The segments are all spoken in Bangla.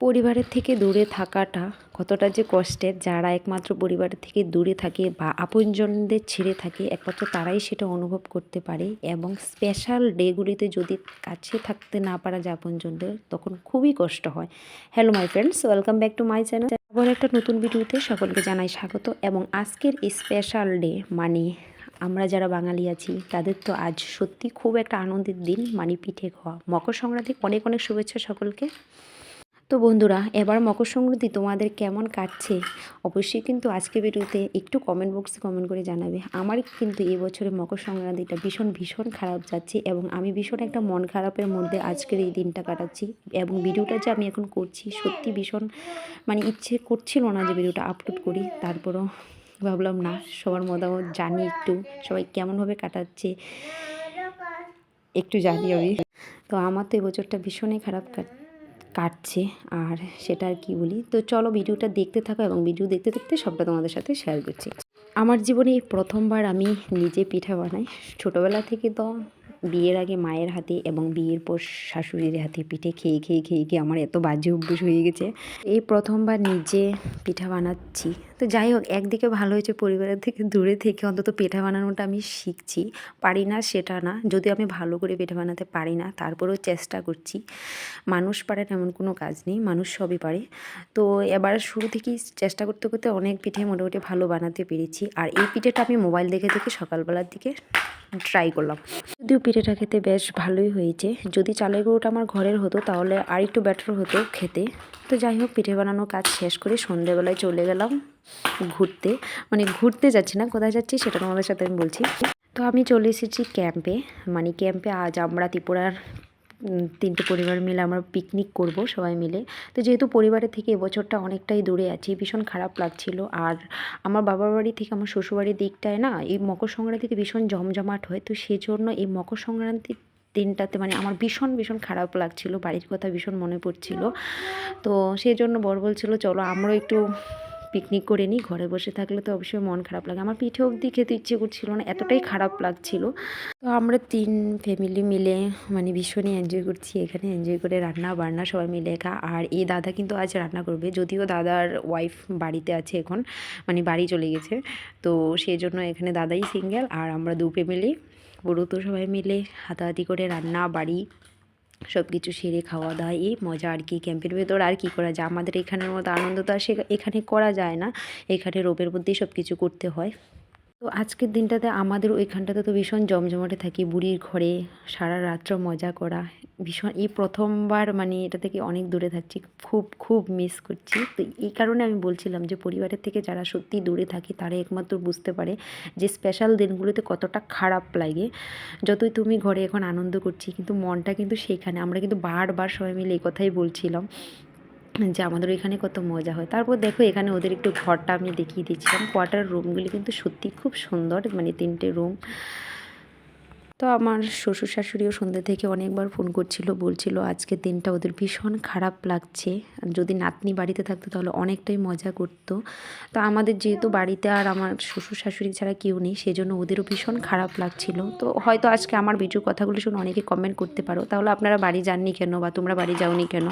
পরিবারের থেকে দূরে থাকাটা কতটা যে কষ্টের, যারা একমাত্র পরিবারের থেকে দূরে থাকে বা আপনজনদের ছেড়ে থাকে, একমাত্র তারাই সেটা অনুভব করতে পারে এবং স্পেশাল ডেগুলিতে যদি কাছে থাকতে না পারা যায় আপনজনদের, তখন খুবই কষ্ট হয়। Hello my friends welcome back to my channel আবার একটা নতুন ভিডিওতে সকলকে জানাই স্বাগত এবং আজকের স্পেশাল ডে মানে আমরা যারা বাঙালি আছি, তাদের তো আজ সত্যি খুব একটা আনন্দের দিন মানে পিঠে খাওয়া মকর সংক্রান্তি অনেক অনেক শুভেচ্ছা সকলকে। তো বন্ধুরা, এবার মকর সংক্রান্তি তোমাদের কেমন কাটছে? অবশ্যই কিন্তু আজকে ভিডিওতে একটু কমেন্ট বক্সে কমেন্ট করে জানাবে। আমার কিন্তু এই মকর সংক্রান্তিটা ভীষণ ভীষণ খারাপ যাচ্ছে এবং আমি ভীষণ একটা মন খারাপের মধ্যে আজকের এই দিনটা কাটাচ্ছি এবং ভিডিওটা যে আমি এখন করছি সত্যি ভীষণ মানে ইচ্ছে করছিল না যে ভিডিওটা আপলোড করি। তারপরও ভাবলাম, না, সবার মতামত জানি একটু, সবাই কেমনভাবে কাটাচ্ছে একটু জানি আমি। তো আমার তো এবছরটা ভীষণই খারাপ কাট কাটছে, আর সেটা আর কি বলি। তো চলো ভিডিওটা দেখতে থাকো এবং ভিডিও দেখতে দেখতে সবটা তোমাদের সাথে শেয়ার করছি। আমার জীবনে প্রথমবার আমি নিজে পিঠা বানাই। ছোটোবেলা থেকে তো বিয়ের আগে মায়ের হাতে এবং বিয়ের পর শাশুড়ির হাতে পিঠে খেয়ে খেয়ে খেয়ে খেয়ে আমার এত বাজে অভ্যেস হয়ে গেছে। এই প্রথমবার নিজে পিঠা বানাচ্ছি। তো যাই হোক, একদিকে ভালো হয়েছে পরিবারের থেকে দূরে থেকে অন্তত পিঠা বানানোটা আমি শিখছি। পারি না সেটা না। যদি আমি ভালো করে পিঠা বানাতে পারি না, তারপরেও চেষ্টা করছি। মানুষ পারে এমন কোনো কাজ নেই, মানুষ সবই পারে। তো এবার শুরু থেকেই চেষ্টা করতে করতে অনেক পিঠে মোটামুটি ভালো বানাতে পেরেছি। আর এই পিঠেটা আমি মোবাইল দেখে দেখে সকালবেলার দিকে ট্রাই করলাম। যদিও পিঠেটা খেতে বেশ ভালোই হয়েছে। যদি চালের গুঁড়োটা আমার ঘরের হতো, তাহলে আর একটু বেটার হতো খেতে। তো যাই হোক, পিঠে বানানোর কাজ শেষ করে সন্ধেবেলায় চলে গেলাম ঘুরতে। মানে ঘুরতে যাচ্ছি না, কোথায় যাচ্ছি সেটা তোমাদের সাথে আমি বলছি। তো আমি চলে এসেছি ক্যাম্পে মানে ক্যাম্পে আজ আমরা ত্রিপুরার তিনটে পরিবার মিলে আমরা পিকনিক করব সবাই মিলে। তো যেহেতু পরিবারের থেকে এবছরটা অনেকটাই দূরে আছি, ভীষণ খারাপ লাগছিল। আর আমার বাবার বাড়ি থেকে আমার শ্বশুরবাড়ির দিকটায় না, এই মকর সংক্রান্তিতে ভীষণ জমজমাট হয়। তো সেজন্য এই মকর সংক্রান্তির দিনটাতে মানে আমার ভীষণ ভীষণ খারাপ লাগছিল। বাড়ির কথা ভীষণ মনে পড়ছিল। তো সেই জন্য বর বলছিল, চলো আমরাও একটু পিকনিক করে নিই, ঘরে বসে থাকলে তো অবশ্যই মন খারাপ লাগে। আমার পিঠে অবধি খেতে ইচ্ছে করছিল না, এতটাই খারাপ লাগছিল। তো আমরা তিন ফ্যামিলি মিলে মানে ভীষণই এনজয় করছি এখানে এনজয় করে রান্না বান্না সবাই মিলে একা আর এই দাদা কিন্তু আজ রান্না করবে, যদিও দাদার ওয়াইফ বাড়িতে আছে এখন মানে বাড়ি চলে গেছে। তো সেই জন্য এখানে দাদাই সিঙ্গেল আর আমরা দু ফ্যামিলি পুরো তো সবাই মিলে হাতাহাতি করে রান্না বাড়ি সব কিছু সেরে খাওয়া দাওয়া, এই মজা আর কি ক্যাম্পের ভেতর। আর কী করা যায়? আমাদের এখানের মতো আনন্দ তো আর সে এখানে করা যায় না। এখানে রোপের মধ্যেই সব কিছু করতে হয়। তো আজকের দিনটাতে আমাদের ওইখানটাতে তো ভীষণ জমজমাটে থাকি, বুড়ির ঘরে, সারা রাত্র মজা করা। ভীষণ, এই প্রথমবার মানে এটা থেকে অনেক দূরে থাকছি, খুব খুব মিস করছি। তো এই কারণে আমি বলছিলাম যে পরিবারের থেকে যারা সত্যি দূরে থাকে, তারা একমাত্র বুঝতে পারে যে স্পেশাল দিনগুলোতে কতটা খারাপ লাগে। যতই তুমি ঘরে এখন আনন্দ করছি, কিন্তু মনটা কিন্তু সেইখানে। আমরা কিন্তু বারবার সবাই মিলে এই কথাই বলছিলাম। যে আমাদের এখানে কত মজা হয়। তারপর দেখো এখানে ওদের একটু ঘরটা আমি দেখিয়ে দিচ্ছিলাম। কোয়ার্টার রুমগুলি কিন্তু সত্যি খুব সুন্দর মানে তিনটে রুম। তো আমার শ্বশুর শাশুড়িও সন্ধ্যে থেকে অনেকবার ফোন করছিল, বলছিল আজকে দিনটা ওদের ভীষণ খারাপ লাগছে। যদি নাতনি বাড়িতে থাকতো তাহলে অনেকটাই মজা করতো। তো আমাদের যেহেতু বাড়িতে আর আমার শ্বশুর শাশুড়ি ছাড়া কেউ নেই, সেজন্য ওদেরও ভীষণ খারাপ লাগছিল। তো হয়তো আজকে আমার ভিডিও কথাগুলো শুনে অনেকে কমেন্ট করতে পারো। তাহলে আপনারা বাড়ি যাননি কেন বা তোমরা বাড়ি যাওনি কেন?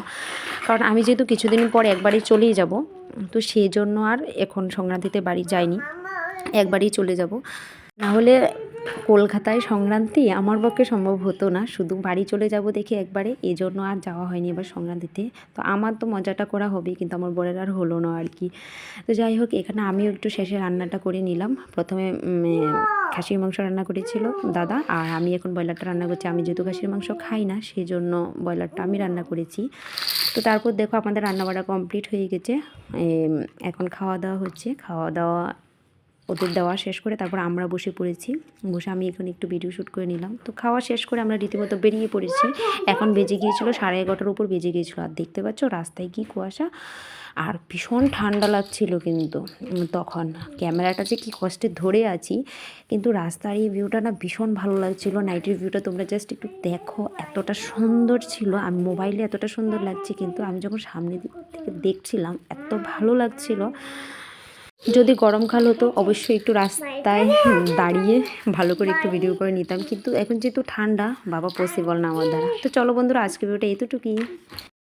কারণ আমি যেহেতু কিছুদিন পর একবারই চলেই যাব, তো সেই জন্য আর এখন সংক্রান্তিতে বাড়ি যাইনি, একবারই চলে যাব। না হলে কলকাতায় সংক্রান্তি আমার পক্ষে সম্ভব হতো না, শুধু বাড়ি চলে যাব দেখে একবারে, এই জন্য আর যাওয়া হয়নি এবার সংক্রান্তিতে। তো আমার তো মজাটা করা হবে কিন্তু আমার বরের আর হলো না আর কি। তো যাই হোক, এখানে আমিও একটু শেষে রান্নাটা করে নিলাম। প্রথমে খাসির মাংস রান্না করেছিল দাদা, আর আমি এখন ব্রয়লারটা রান্না করছি। আমি যেহেতু খাসির মাংস খাই না, সেই জন্য ব্রয়লারটা আমি রান্না করেছি। তো তারপর দেখো আমাদের রান্নাবাড়া কমপ্লিট হয়ে গেছে। এখন খাওয়া দাওয়া হচ্ছে। খাওয়া দাওয়া ওদের দেওয়া শেষ করে তারপর আমরা বসে পড়েছি। বসে আমি এখন একটু ভিডিও শ্যুট করে নিলাম। তো খাওয়া শেষ করে আমরা রীতিমতো বেরিয়ে পড়েছি। এখন বেজে গিয়েছিল সাড়ে এগারোটার উপর বেজে গিয়েছিল। আর দেখতে পাচ্ছ রাস্তায় কি কুয়াশা। আর ভীষণ ঠান্ডা লাগছিল কিন্তু তখন। ক্যামেরাটা যে কী কষ্টে ধরে আছি, কিন্তু রাস্তার এই ভিউটা না ভীষণ ভালো লাগছিল। নাইটের ভিউটা তোমরা জাস্ট একটু দেখো, এতটা সুন্দর ছিল। আমি মোবাইলে এতটা সুন্দর লাগছে, কিন্তু আমি যখন সামনে থেকে দেখছিলাম, এত ভালো লাগছিল। যদি গরমকাল হতো, অবশ্যই একটু রাস্তায় দাঁড়িয়ে ভালো করে একটু ভিডিও করে নিতাম। কিন্তু এখন যেহেতু ঠান্ডা, বাবা পসিবল না আমার দ্বারা। তো চলো বন্ধুরা আজকে ভিডিওটা এতটুকুই।